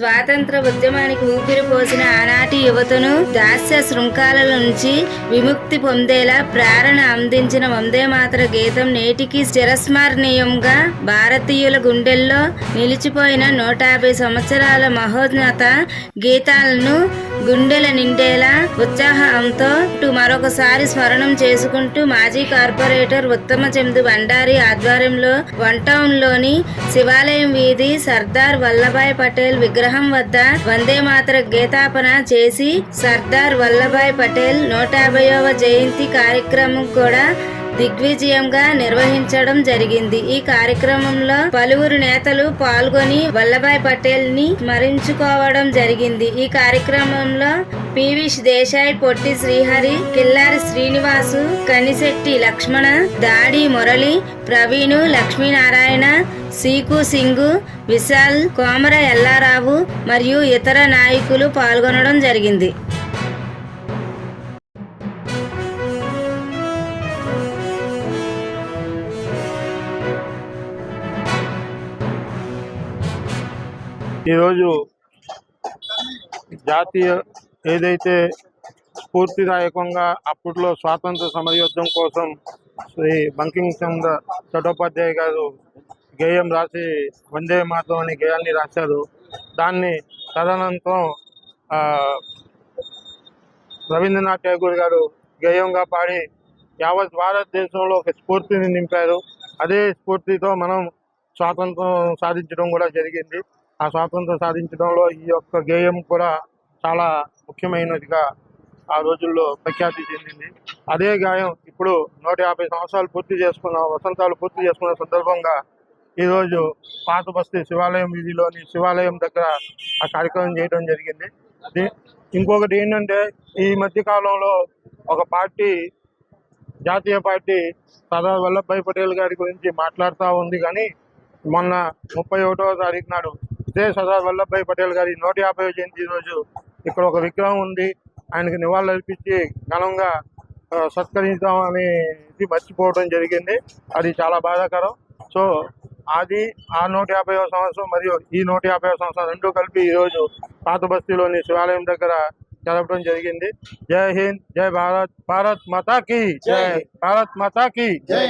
స్వాతంత్ర ఉద్యమానికి ఊపిరి పోసిన ఆనాటి యువతను దాస్య శృంఖాల నుంచి విముక్తి పొందేలా ప్రేరణ అందించిన వందే మాతర గీతం నేటికి చిరస్మరణీయంగా భారతీయుల గుండెల్లో నిలిచిపోయిన నూట యాభై సంవత్సరాల మహోన్నత గీతాలను గుండెల నిండేలా ఉత్సాహంతో మరొకసారి స్మరణం చేసుకుంటూ మాజీ కార్పొరేటర్ ఉత్తమ చందు బండారి ఆధ్వర్యంలో వన్ టౌన్లోని శివాలయం వీధి సర్దార్ వల్లభాయ్ పటేల్ విగ్రహం వద్ద వందే మాతర గీతాపన చేసి సర్దార్ వల్లభాయ్ పటేల్ నూట యాభైవ జయంతి కార్యక్రమం కూడా దిగ్విజయంగా నిర్వహించడం జరిగింది. ఈ కార్యక్రమంలో పలువురు నేతలు పాల్గొని వల్లభాయ్ పటేల్ని స్మరించుకోవడం జరిగింది. ఈ కార్యక్రమంలో పివి దేశాయ్ పొట్టి శ్రీహరి కిల్లారి శ్రీనివాసు కనిశెట్టి లక్ష్మణ దాడి మురళి ప్రవీణు లక్ష్మీనారాయణ సీకు సింగు విశాల్ కోమర ఎల్లారావు మరియు ఇతర నాయకులు పాల్గొనడం జరిగింది. ఈరోజు జాతీయ ఏదైతే స్ఫూర్తిదాయకంగా అప్పట్లో స్వాతంత్ర సమరయుద్ధం కోసం శ్రీ బంకింగ్ చంద్ర చట్టోపాధ్యాయ గారు గేయం రాసి వందే మాతం అనే గేయాన్ని రాశారు. దాన్ని తదనంతరం ఆ, రవీంద్రనాథ్ ఠాగూర్ గారు గేయంగా పాడి యావత్ భారతదేశంలో ఒక స్ఫూర్తిని నింపారు. అదే స్ఫూర్తితో మనం స్వాతంత్రం సాధించడం కూడా జరిగింది. ఆ స్వాతంత్రం సాధించడంలో ఈ యొక్క గేయం కూడా చాలా ముఖ్యమైనదిగా ఆ రోజుల్లో ప్రఖ్యాతి చెందింది. అదే గాయం ఇప్పుడు నూట యాభై సంవత్సరాలు పూర్తి చేసుకున్న వసంతాలు పూర్తి చేసుకున్న సందర్భంగా ఈరోజు పాత బస్తీ శివాలయం వీధిలోని శివాలయం దగ్గర ఆ కార్యక్రమం చేయడం జరిగింది. ఇంకొకటి ఏంటంటే ఈ మధ్య కాలంలో ఒక పార్టీ జాతీయ పార్టీ సర్దార్ వల్లభాయ్ పటేల్ గారి గురించి మాట్లాడుతూ ఉంది. కానీ మొన్న ముప్పై ఒకటవ తారీఖు నాడు ఇదే సర్దార్ వల్లభాయ్ పటేల్ గారి నూట యాభై జయంతి రోజు ఇక్కడ ఒక విగ్రహం ఉంది. ఆయనకి నివాళులు అర్పించి ఘనంగా ఆ, సత్కరించాం అనేది మర్చిపోవడం జరిగింది. అది చాలా బాధాకరం. సో అది ఆ నూట యాభై సంవత్సరం మరియు ఈ నూట యాభై సంవత్సరం రెండు కలిపి ఈరోజు పాత బస్తీలోని శివాలయం దగ్గర జరపడం జరిగింది. జై హింద్ జై భారత్ భారత్ మాతా కీ జై భారత్ మాతా కీ జై